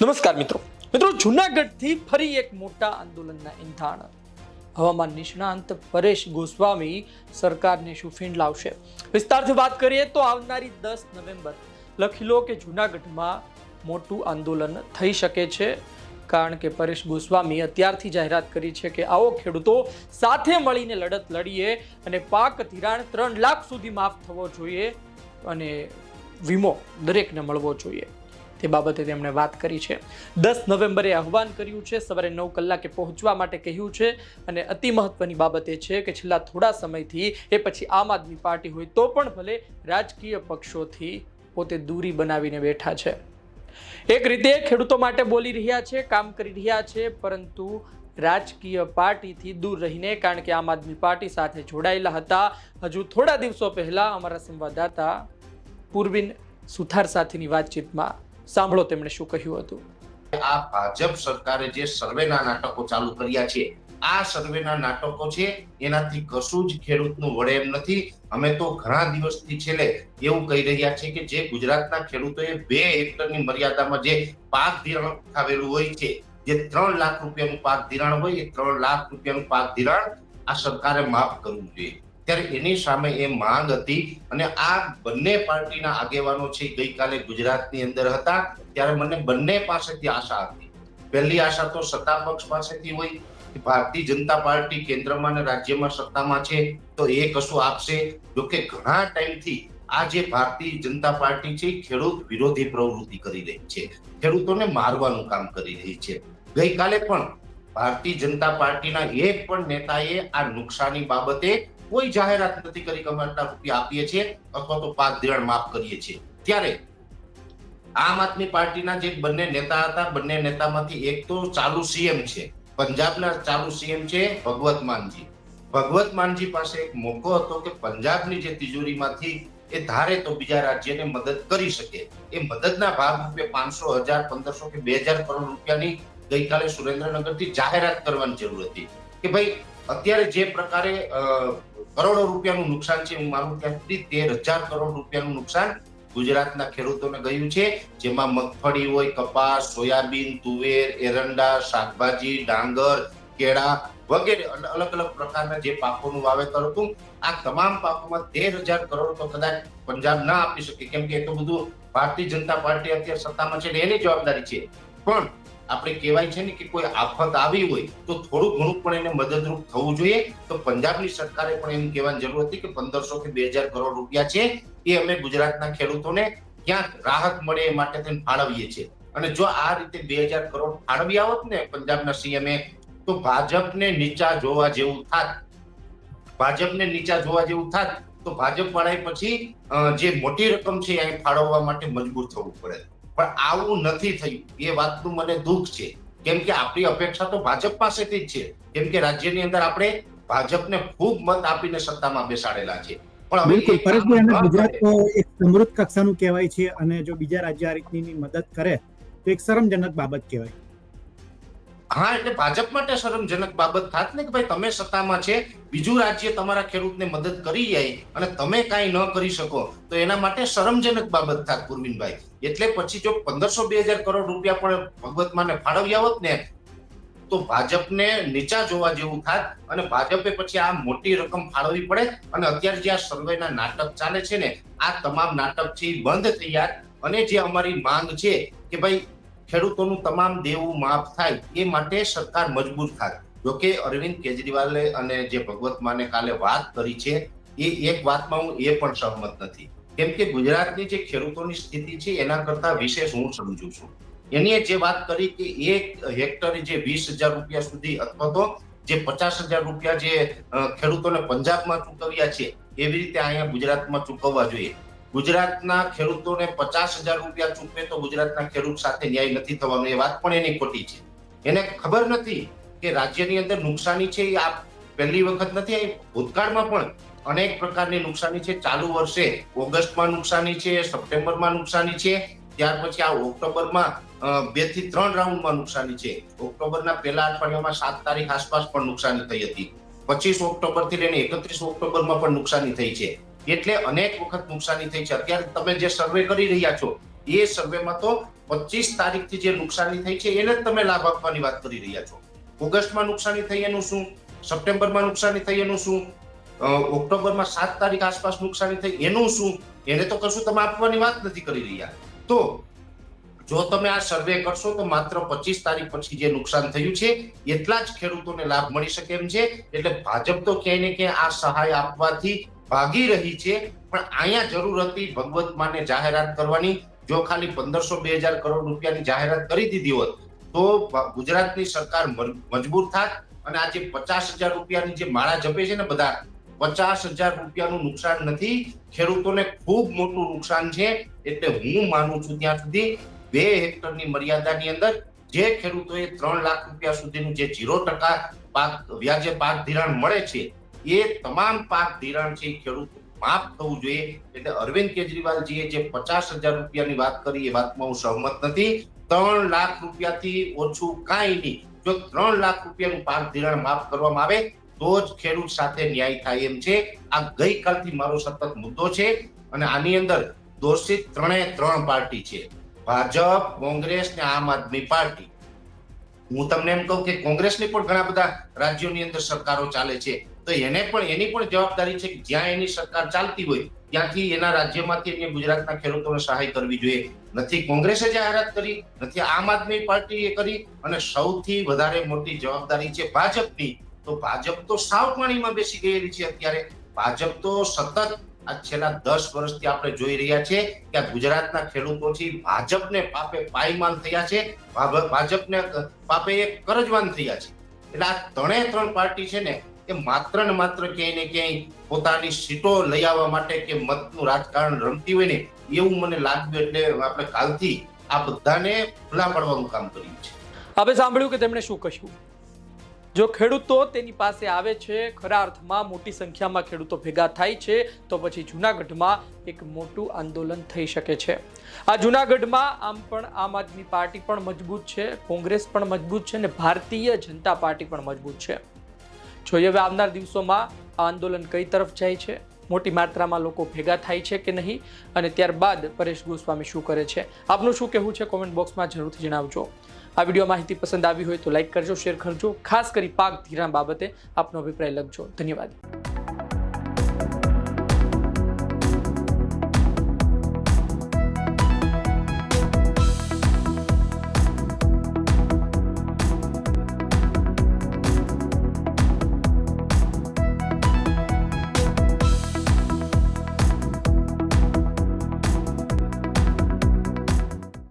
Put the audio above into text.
નમસ્કાર મિત્રો. મિત્રો, જુનાગઢથી ફરી એક મોટા આંદોલનના ઇંધાણ. હવામાન નિષ્ણાંત પરેશ ગોસ્વામી સરકારને શું લાવશે. વિસ્તારથી વાત કરીએ તો આવનારી દસ નવેમ્બર લખી લો કે જુનાગઢમાં મોટું આંદોલન થઈ શકે છે. કારણ કે પરેશ ગોસ્વામી અત્યારથી જાહેરાત કરી છે કે આવો ખેડૂતો સાથે મળીને લડત લડીએ અને પાક ધિરાણ ત્રણ લાખ સુધી માફ થવો જોઈએ અને વીમો દરેકને મળવો જોઈએ. તે બાબતે તેમણે વાત કરી છે. દસ નવેમ્બરે આહવાન કર્યું છે. સવારે નવ કલાકે પહોંચવા માટે કહ્યું છે અને અતિ મહત્વની બાબત એ છે કે છેલ્લા થોડા સમયથી એ પછી આમ આદમી પાર્ટી હોય તો પણ ભલે રાજકીય પક્ષોથી પોતે દૂરી બનાવીને બેઠા છે. એક રીતે ખેડૂતો માટે બોલી રહ્યા છે, કામ કરી રહ્યા છે, પરંતુ રાજકીય પાર્ટીથી દૂર રહીને, કારણ કે આમ આદમી પાર્ટી સાથે જોડાયેલા હતા. હજુ થોડા દિવસો પહેલા અમારા સંવાદદાતા પૂર્વિન સુથાર સાથેની વાતચીતમાં સાંભળો તેમણે શું કહ્યું હતું. આ ભાજપ સરકારે જે સર્વેના નાટકો ચાલુ કર્યા છે, આ સર્વેના નાટકો છે, એનાથી કશું જ ખેડૂતનું વડે એમ નથી. અમે તો ઘણા દિવસથી છેલ્લે એવું કહી રહ્યા છે કે જે ગુજરાતના ખેડૂતોએ બે હેક્ટરની મર્યાદામાં જે પાક ધિરાણ ઉઠાવેલું હોય છે, જે ત્રણ લાખ રૂપિયાનું પાક ધિરાણ હોય, એ ત્રણ લાખ રૂપિયાનું પાક ધિરાણ આ સરકારે માફ કરવું જોઈએ. ત્યારે એની સામે એ માંગ હતી અને આ બંને પાર્ટીના આગેવાનો છે ગઈકાલે ગુજરાતની અંદર હતા. ત્યારે મને બંને પાસેથી આશા હતી. પહેલી આશા તો સત્તા પક્ષ પાસેથી હોય કે ભારતીય જનતા પાર્ટી કેન્દ્રમાં અને રાજ્યમાં સત્તામાં છે તો એ કશું આપશે? જોકે ઘણા ટાઈમથી આ જે ભારતીય જનતા પાર્ટી છે ખેડૂત વિરોધી પ્રવૃત્તિ કરી રહી છે. ખેડૂતોને મારવાનું કામ કરી રહી છે. ગઈકાલે પણ ભારતીય જનતા પાર્ટીના એક પણ નેતાએ આ નુકસાની બાબતે કોઈ જાહેરાત નથી કરી કે રૂપિયા આપીએ છીએ અથવા તો પાક ધિરાણ માફ કરીએ છીએ. ત્યારે આમ આદમી પાર્ટીના જે બંને નેતા હતા, બંને નેતામાંથી એક તો ચાલુ સીએમ છે, પંજાબના ચાલુ સીએમ છે ભગવત માનજી. ભગવત માનજી પાસે એક મોકો હતો કે પંજાબની જે તિજોરીમાંથી એ ધારે તો બીજા રાજ્યને મદદ કરી શકે. એ મદદના ભાગરૂપે પાંચસો હજાર, પંદરસો કે બે હજાર કરોડ રૂપિયાની ગઈકાલે સુરેન્દ્રનગરથી જાહેરાત કરવાની જરૂર હતી. કે ભાઈ, અત્યારે જે પ્રકારે કરોડો રૂપિયાનું નુકસાન છે, હું માનું ત્યાં સુધી તેર હજાર કરોડ રૂપિયાનું નુકસાન ગુજરાતના ખેડૂતોને ગયું છે, જેમાં મગફળી હોય, કપાસ, સોયાબીન, તુવેર, એરંડા, શાકભાજી, ડાંગર, કેળા વગેરે અલગ અલગ પ્રકારના જે પાકોનું વાવેતર હતું, આ તમામ પાકોમાં તેર હજાર કરોડ તો કદાચ પંજાબ ના આપી શકે, કેમ કે એ તો બધું ભારતીય જનતા પાર્ટી અત્યારે સત્તામાં છે એની જવાબદારી છે. પણ આપણે કહેવાય છે ને કે કોઈ આફત આવી હોય તો થોડું ઘણું પણ એને મદદરૂપ થવું જોઈએ. તો પંજાબની સરકારે પણ એમ કહેવાની જરૂર હતી કે પંદરસો કે બે હજાર કરોડ રૂપિયા છે એ અમે ગુજરાતના ખેડૂતોને ક્યાંક રાહત મળે એ માટે થઈને ફાળવીએ છીએ. અને જો આ રીતે બે હજાર કરોડ ફાળવી આવત ને પંજાબના સીએમએ તો ભાજપને નીચા જોવા જેવું થાત. ભાજપને નીચા જોવા જેવું થાત તો ભાજપ વાળાએ પછી જે મોટી રકમ છે એ ફાળવવા માટે મજબૂર થવું પડે. પણ આવું નથી થયું. એ વાતનું મને દુઃખ છે. કેમ કે આપણી અપેક્ષા તો ભાજપ પાસેથી જ છે. કેમ કે રાજ્યની અંદર આપણે ભાજપને ખૂબ મત આપીને સત્તામાં બેસાડેલા છે. પણ બિલકુલ. પરેશભાઈ અને ગુજરાત તો એક સમૃદ્ધ કક્ષાનું કહેવાય છે અને જો બીજા રાજ્ય આ રીતની મદદ કરે તો એક શરમજનક બાબત કહેવાય. હા એટલે ભાજપ માટે શરમજનક બાબત થાત ને કે ભાઈ તમે સત્તામાં છે બીજું રાજ્ય તમારા ખેડૂતને મદદ કરી જાય અને તમે કાંઈ ન કરી શકો તો એના માટે શરમજનક બાબત થાત પૂર્વિનભાઈ એટલે પછી જો પંદરસો બે હજાર કરોડ રૂપિયા પણ ભગવત માને ફાળવ્યા હોત ને, તો ભાજપને નીચા જોવા જેવું થાત અને ભાજપે પછી આ મોટી રકમ ફાળવવી પડે અને અત્યારે જે આ સર્વેના નાટક ચાલે છે ને, આ તમામ નાટક છે બંધ થઈ જાય અને જે અમારી માંગ છે કે ભાઈ ખેડૂતોનું તમામ દેવું માફ થાય, એ માટે સરકાર મજબૂત થાય જોકે અરવિંદ કેજરીવાલે અને જે ભગવત માને કાલે વાત કરી છે, એ એક વાતમાં હું એ પણ સહમત નથી. કેમ કે ગુજરાતની જે ખેડૂતોની સ્થિતિ છે, એના કરતા વિશેષ હું સમજુ છું. એની જે વાત કરી કે એક હેક્ટરે જે વીસ હજાર રૂપિયા સુધી અથવા તો જે પચાસ હજાર રૂપિયા જે ખેડૂતોને પંજાબમાં ચૂકવ્યા છે, એવી રીતે અહીંયા ગુજરાતમાં ચૂકવવા જોઈએ. ગુજરાતના ખેડૂતોને પચાસ હજાર રૂપિયા ચૂકવે તો ગુજરાતના ખેડૂત સાથે ન્યાય નથી થવાનો, એ વાત પણ એની ખોટી છે. એને ખબર નથી કે રાજ્યની અંદર નુકસાની છે, એ આ પહેલી વખત નથી આવી ભૂતકાળમાં પણ અનેક પ્રકારની નુકસાની છે. ચાલુ વર્ષે ઓગસ્ટમાં નુકસાની છે, સપ્ટેમ્બરમાં નુકસાની છે. ત્યાર પછી આ ઓક્ટોબરમાં બેથી ત્રણ રાઉન્ડમાં નુકસાની છે. ઓક્ટોબરના પહેલા અઠવાડિયામાં સાત તારીખ આસપાસ પણ નુકસાની થઈ હતી. પચીસ ઓક્ટોબરથી લઈને એકત્રીસ ઓક્ટોબરમાં પણ નુકસાની થઈ છે. એટલે અનેક વખત નુકસાની થઈ છે. અત્યારે તમે જે સર્વે કરી રહ્યા છો, એ સર્વેમાં તો પચીસ તારીખથી જે નુકસાની થઈ છે, એને જ તમે લાભ આપવાની વાત કરી રહ્યા છો. ઓગસ્ટમાં નુકસાની થઈ એનું શું? સપ્ટેમ્બરમાં નુકસાની થઈ એનું શું? ઓક્ટોબરમાં સાત તારીખ આસપાસ નુકસાની થઈ, એનું શું? એને તો કશું તમે આપવાની વાત નથી કરી રહ્યા. તો, જો તમે આ સર્વે કરશો, તો માત્ર પચીસ તારીખ પછી જે નુકસાન થયું છે, એટલા જ ખેડૂતોને લાભ મળી શકે એમ છે. એટલે ભાજપ તો ક્યાંય ને ક્યાંય આ સહાય આપવાથી ભાગી રહી છે, પણ અહીંયા જરૂર હતી ભગવત માને જાહેરાત કરવાની. જો ખાલી પંદરસો બે હજાર કરોડ રૂપિયાની જાહેરાત કરી દીધી હોત, તો ગુજરાતની સરકાર મજબૂર થાત. અને આજે પચાસ હજાર રૂપિયાની જે માળા જપે છે ને બધા પચાસ હજાર રૂપિયાનું નુકસાન નથી. ખેડૂતોને ખૂબ મોટું નુકસાન છે એટલે હું માનું છું ત્યાં સુધી બે હેક્ટરની મર્યાદાની અંદર જે ખેડૂતોએ ત્રણ લાખ રૂપિયા સુધીનું જે ઝીરો ટકા પાક, વ્યાજે પાક ધિરાણ મળે છે, એ તમામ પાક ધિરાણ છે ખેડૂત માફ થવું જોઈએ. એટલે અરવિંદ કેજરીવાલજીએ જે પચાસ હજાર રૂપિયાની વાત કરી એ વાતમાં હું સહમત નથી. ત્રણ લાખ રૂપિયાથી ઓછું કાંઈ નહીં. જો ત્રણ લાખ રૂપિયાનું પાક ધિરાણ માફ કરવામાં આવે તો જ ખેડૂત સાથે ન્યાય થાય એમ છે. આ ગઈકાલથી મારો સતત મુદ્દો છે અને આની અંદર દોષિત ત્રણે ત્રણ પાર્ટી છે. ભાજપ, કોંગ્રેસ ને આમ આદમી પાર્ટી. હું તમને એમ કહું કે કોંગ્રેસની પણ ઘણા બધા રાજ્યોની અંદર સરકારો ચાલે છે. તો એને પણ, એની પણ જવાબદારી છે કે જ્યાં એની સરકાર ચાલતી હોય, ત્યાંથી એના રાજ્યમાંથી એને ગુજરાતના ખેડૂતોને સહાય કરવી જોઈએ. નથી કોંગ્રેસે જાહેરાત કરી, નથી આમ આદમી પાર્ટીએ કરી અને સૌથી વધારે મોટી જવાબદારી છે ભાજપની તો ભાજપ તો સાવ પાણીમાં બેસી ગયેલી છે અત્યારે. ભાજપ તો સતત આ છેલ્લા દસ વર્ષથી આપણે જોઈ રહ્યા છે કે આ ગુજરાતના ખેડૂતોથી ભાજપને પાપે પાયમાલ થયા છે. ભાજપને પાપે એ કરજવાન થયા છે. એટલે આ ત્રણે ત્રણ પાર્ટી છે ને, એ માત્ર ને માત્ર ક્યાંય ને ક્યાંય પોતાની સીટો લઈ આવવા માટે કે મતનું રાજકારણ રમતી હોય ને, એવું મને લાગ્યું એટલે આપણે કાલથી આ બધાને ખુલ્લા પાડવાનું કામ કર્યું છે. આપણે સાંભળ્યું કે તેમણે શું કહ્યું? જો ખેડૂતો તેની પાસે આવે છે, ખરા અર્થમાં મોટી સંખ્યામાં ખેડૂતો ભેગા થાય છે, તો પછી જુનાગઢમાં એક મોટું આંદોલન થઈ શકે છે. આ જુનાગઢમાં આમ પણ આમ આદમી પાર્ટી પણ મજબૂત છે, કોંગ્રેસ પણ મજબૂત છે અને ભારતીય જનતા પાર્ટી પણ મજબૂત છે. જોઈએ હવે આવનાર દિવસોમાં આ આંદોલન કઈ તરફ જાય છે? મોટી માત્રામાં લોકો ભેગા થાય છે કે નહીં? અને ત્યારબાદ પરેશ ગોસ્વામી શું કરે છે? આપનું શું કહેવું છે? કોમેન્ટ બોક્સમાં જરૂરથી જણાવજો. આ વીડિયો માહિતી પસંદ આવી હોય તો લાઇક કરજો, શેર કરજો, ખાસ કરી પાક ધિરાણ બાબતે આપનો અભિપ્રાય લખજો. ધન્યવાદ.